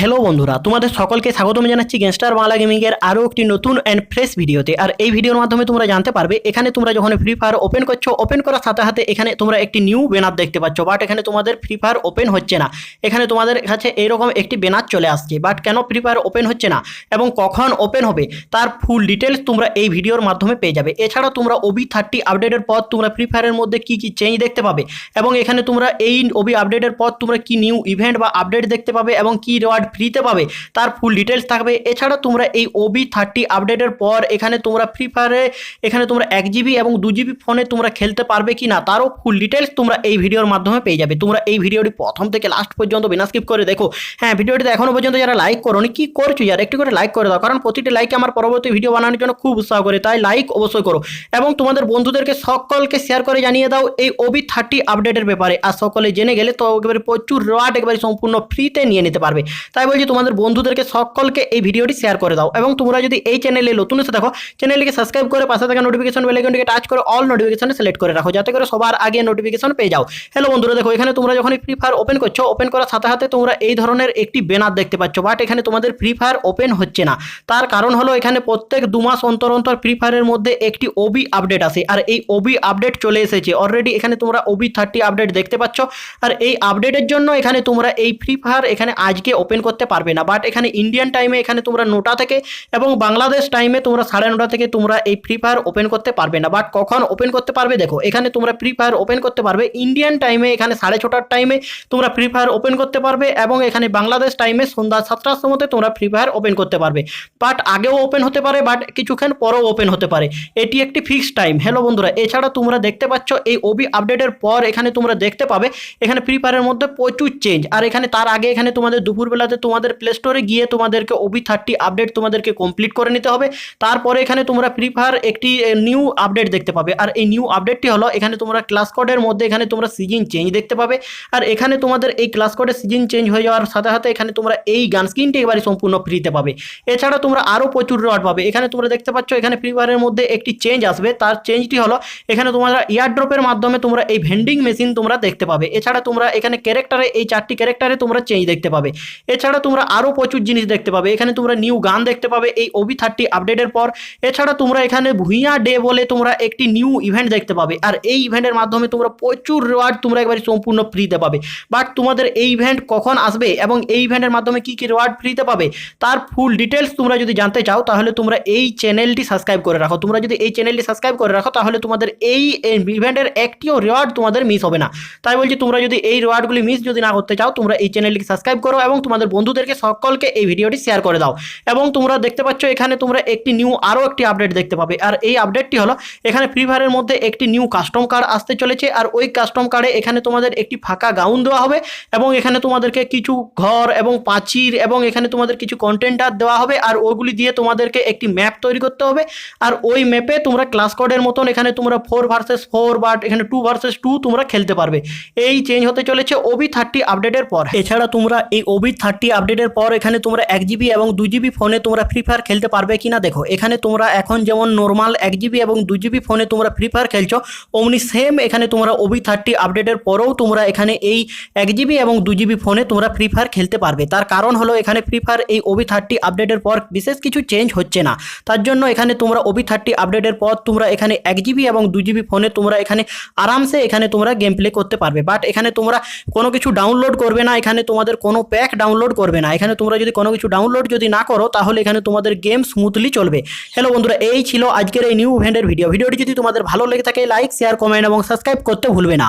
Hello বন্ধুরা, তোমাদের সকলকে স্বাগতম জানাচ্ছি গ্যাংস্টার বাংলা গেমিংয়ের আরও একটি নতুন অ্যান্ড ফ্রেশ ভিডিওতে আর এই ভিডিওর মাধ্যমে তোমরা জানতে পারবে, এখানে তোমরা যখন ফ্রি ফায়ার ওপেন করছ ওপেন করার সাথে সাথে এখানে তোমরা একটি নিউ ব্যানার দেখতে পাচ্ছ বাট এখানে তোমাদের ফ্রি ফায়ার ওপেন হচ্ছে না। এখানে তোমাদের কাছে এইরকম একটি ব্যানার চলে আসছে বাট কেন ফ্রি ফায়ার ওপেন হচ্ছে না এবং কখন ওপেন হবে, তার ফুল ডিটেলস তোমরা এই ভিডিওর মাধ্যমে পেয়ে যাবে। এছাড়া তোমরা ওবি থার্টি আপডেটের পর তোমরা ফ্রি ফায়ারের মধ্যে কি কি চেঞ্জ দেখতে পাবে, এবং এখানে তোমরা এই ওবি আপডেটের পর তোমরা কি নিউ ইভেন্ট বা আপডেট দেখতে পাবে, এবং কি রিওয়ার্ড ফ্রিতে পাবে, তার ফুল ডিটেলস থাকবে। এছাড়া তোমরা এই ওবি থার্টি আপডেটের পর এখানে তোমরা ফ্রি ফায়ারে এখানে তোমরা এক জিবি এবং দু জিবি ফোনে তোমরা খেলতে পারবে কি না তারও ফুল ডিটেলস তোমরা এই ভিডিওর মাধ্যমে পেয়ে যাবে। তোমরা এই ভিডিওটি প্রথম থেকে লাস্ট পর্যন্ত বিনা স্কিপ করে দেখো। হ্যাঁ ভিডিওটিতে এখনও পর্যন্ত যারা লাইক করোনি, কি করছ যারা একটু করে লাইক করে দাও, কারণ প্রতিটি লাইক আমার পরবর্তী ভিডিও বানানোর জন্য খুব উৎসাহ করে, তাই লাইক অবশ্যই করো। এবং তোমাদের বন্ধুদেরকে সকলকে শেয়ার করে জানিয়ে দাও এই ওবি থার্টি আপডেটের ব্যাপারে। আর সকলে জেনে গেলে তো একেবারে প্রচুর রাট একেবারে সম্পূর্ণ ফ্রিতে নিয়ে নিতে পারবে। তাই বলছি তোমাদের বন্ধুদেরকে সকলকে এই ভিডিওটি শেয়ার করে দাও এবং তোমরা যদি এই চ্যানেলে নতুন এসে দেখো চ্যানেলটিকে সাবস্ক্রাইব করে পাশে থাকা নোটিফিকেশন বেলাইকনটিকে টাচ করে অল নোটিফিকেশন সিলেক্ট করে রাখো, যাতে করে সবার আগে নোটিফিকেশন পেয়ে যাও। হ্যালো বন্ধুরা, দেখো এখানে তোমরা যখন ফ্রি ফায়ার ওপেন করছ ওপেন করার সাথে সাথে তোমরা এই ধরনের একটি ব্যানার দেখতে পাচ্ছ বাট এখানে তোমাদের ফ্রি ফায়ার ওপেন হচ্ছে না। তার কারণ হলো এখানে প্রত্যেক দু মাস অন্তর অন্তর ফ্রি ফায়ারের মধ্যে একটি ওবি আপডেট আসে, আর এই ওবি আপডেট চলে এসেছে। অলরেডি এখানে তোমরা ওবি থার্টি আপডেট দেখতে পাচ্ছ, আর এই আপডেটের জন্য এখানে তোমরা এই ফ্রি ফায়ার এখানে আজকে ওপেন করতে পারবে না। বাট এখানে ইন্ডিয়ান টাইমে এখানে তোমরা নটা থেকে এবং বাংলাদেশ টাইমে তোমরা সাড়ে নটা থেকে তোমরা এই ফ্রি ফায়ার ওপেন করতে পারবে না। বাট কখন ওপেন করতে পারবে দেখো, এখানে তোমরা ফ্রি ফায়ার ওপেন করতে পারবে। ইন্ডিয়ান টাইমে এখানে সাড়ে ছটার টাইমে তোমরা ফ্রি ফায়ার ওপেন করতে পারবে এবং এখানে বাংলাদেশ টাইমে সন্ধ্যা সাতটার সময়তে তোমরা ফ্রি ফায়ার ওপেন করতে পারবে। বাট আগেও ওপেন হতে পারে বাট কিছুক্ষণ পরেও ওপেন হতে পারে। এটি একটি ফিক্সড টাইম হ্যালো বন্ধুরা, এছাড়া তোমরা দেখতে পাচ্ছ এই ওবি আপডেটের পর এখানে তোমরা দেখতে পাবে, এখানে ফ্রি ফায়ারের মধ্যে প্রচুর চেঞ্জ আর এখানে তার আগে এখানে তোমাদের দুপুরবেলাতে তোমাদের প্লে স্টোরে গিয়ে তোমাদেরকে ওবি থার্টি আপডেট তোমাদেরকে কমপ্লিট করে নিতে হবে। তারপরে এখানে তোমরা ফ্রি ফায়ার একটি নিউ আপডেট দেখতে পাবে। আর এই নিউ আপডেটটি হলো, এখানে তোমরা ক্লাস কোডের মধ্যে এখানে তোমরা সিজন চেঞ্জ দেখতে পাবে। আর এখানে তোমাদের এই ক্লাস কোডের সিজন চেঞ্জ হয়ে যাওয়ার সাথে সাথে এখানে তোমরা এই গান স্ক্রিনটি একেবারে সম্পূর্ণ ফ্রিতে পাবে। এছাড়া তোমরা আরও প্রচুর রিওয়ার্ড পাবে। এখানে তোমরা দেখতে পাচ্ছ, এখানে ফ্রি ফায়ারের মধ্যে একটি চেঞ্জ আসবে। তার চেঞ্জটি হলো, এখানে তোমরা ইয়ারড্রপের মাধ্যমে তোমরা এই ভেন্ডিং মেশিন তোমরা দেখতে পাবে। এছাড়া তোমরা এখানে ক্যারেক্টারে এই চারটি ক্যারেক্টারে তোমরা চেঞ্জ দেখতে পাবে। এছাড়া তোমরা আরও প্রচুর জিনিস দেখতে পাবে। এখানে তোমরা নিউ গান দেখতে পাবে এই ওবি থার্টি আপডেটের পর। এছাড়া তোমরা এখানে ভুইয়া ডে বলে তোমরা একটি নিউ ইভেন্ট দেখতে পাবে। আর এই ইভেন্টের মাধ্যমে তোমরা প্রচুর রিওয়ার্ড তোমরা একবারে সম্পূর্ণ ফ্রিতে পাবে। বাট তোমাদের এই ইভেন্ট কখন আসবে এবং এই ইভেন্টের মাধ্যমে কী কী রিওয়ার্ড ফ্রিতে পাবে, তার ফুল ডিটেলস তোমরা যদি জানতে চাও, তাহলে তোমরা এই চ্যানেলটি সাবস্ক্রাইব করে রাখো। তোমরা যদি এই চ্যানেলটি সাবস্ক্রাইব করে রাখো, তাহলে তোমাদের এই ইভেন্টের একটিও রিওয়ার্ড তোমাদের মিস হবে না। তাই বলছি, তোমরা যদি এই রিওয়ার্ডগুলি মিস যদি না করতে চাও, তোমরা এই চ্যানেলটিকে সাবস্ক্রাইব করো এবং তোমাদের বন্ধুদেরকে সকলকে এই ভিডিওটি শেয়ার করে দাও। এবং তোমরা দেখতে পাচ্ছ এখানে তোমরা একটি নিউ আরও একটি আপডেট দেখতে পাবে। আর এই আপডেটটি হলো, এখানে ফ্রি ফায়ারের মধ্যে একটি নিউ কাস্টম কার্ড আসতে চলেছে। আর ওই কাস্টম কার্ডে এখানে তোমাদের একটি ফাঁকা গাউন দেওয়া হবে এবং এখানে তোমাদেরকে কিছু ঘর এবং পাঁচির এবং এখানে তোমাদের কিছু কন্টেন্টার দেওয়া হবে। আর ওইগুলি দিয়ে তোমাদেরকে একটি ম্যাপ তৈরি করতে হবে। আর ওই ম্যাপে তোমরা ক্লাস কোডের মতন এখানে তোমরা ফোর ভার্সেস ফোর বা এখানে টু ভার্সেস টু তোমরা খেলতে পারবে। এই চেঞ্জ হতে চলেছে ওবি থার্টি আপডেটের পর। এছাড়া তোমরা এই ওবি থার্টি আপডেটের পর এখানে তোমরা এক জিবি এবং দু জিবি ফোনে তোমরা ফ্রি ফায়ার খেলতে পারবে কিনা দেখো। এখানে তোমরা এখন যেমন নর্মাল এক জিবি এবং দু জিবি ফোনে তোমরা ফ্রি ফায়ার খেলছো, অমনি সেম এখানে তোমরা ওবি থার্টি আপডেটের পরেও তোমরা এখানে এই এক জিবি এবং দু জিবি ফোনে তোমরা ফ্রি ফায়ার খেলতে পারবে। তার কারণ হলো এখানে ফ্রি ফায়ার এই ওবি থার্টি আপডেটের পর বিশেষ কিছু চেঞ্জ হচ্ছে না। তার জন্য এখানে তোমরা ওবি থার্টি আপডেটের পর তোমরা এখানে এক জিবি এবং দু জিবি ফোনে তোমরা এখানে আরামসে এখানে তোমরা গেম প্লে করতে পারবে। বাট এখানে তোমরা কোনো কিছু ডাউনলোড করবে না। এখানে তোমাদের কোনো প্যাক ডাউনলোড করবে না। এখানে তোমরা যদি কোনো কিছু ডাউনলোড যদি না করো, তাহলে এখানে তোমাদের গেম স্মুথলি চলবে। হ্যালো বন্ধুরা, এই ছিল আজকের এই নিউ ইভেন্টের ভিডিও ভিডিওটি যদি তোমাদের ভালো লেগে থাকে লাইক শেয়ার কমেন্ট এবং সাবস্ক্রাইব করতে ভুলবে না।